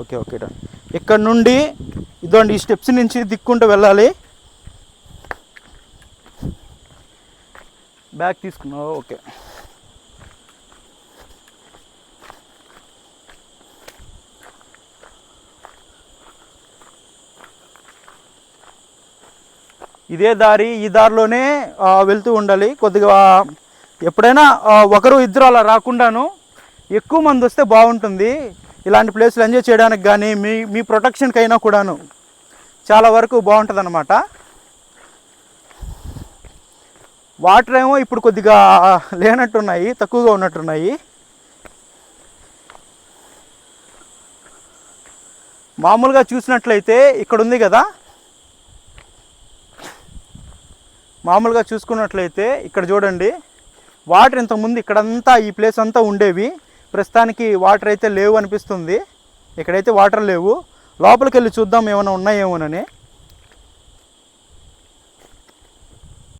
Okay okay done. ఇక్కడ నుండి ఇదండి ఈ స్టెప్స్ నుంచి దిక్కుంటూ వెళ్ళాలి. బ్యాగ్ తీసుకున్నావు? ఓకే. ఇదే దారి ఈ దారిలోనే వెళ్తూ ఉండాలి. కొద్దిగా ఎప్పుడైనా ఒకరు ఇద్దరు అలా రాకుండాను ఎక్కువ మంది వస్తే బాగుంటుంది. ఇలాంటి ప్లేస్లు ఎంజాయ్ చేయడానికి కానీ మీ మీ ప్రొటెక్షన్కి అయినా కూడాను చాలా వరకు బాగుంటుంది అనమాట వాటర్ ఏమో ఇప్పుడు కొద్దిగా లేనట్టున్నాయి తక్కువగా ఉన్నట్టున్నాయి. మామూలుగా చూసినట్లయితే ఇక్కడ ఉంది కదా. మామూలుగా చూసుకున్నట్లయితే ఇక్కడ చూడండి వాటర్ ఇంతకుముందు ఇక్కడంతా ఈ ప్లేస్ అంతా ఉండేవి. ప్రస్తుతానికి వాటర్ అయితే లేవు అనిపిస్తుంది. ఇక్కడైతే వాటర్ లేవు. లోపలికి వెళ్ళి చూద్దాం ఏమైనా ఉన్నాయేమోనని.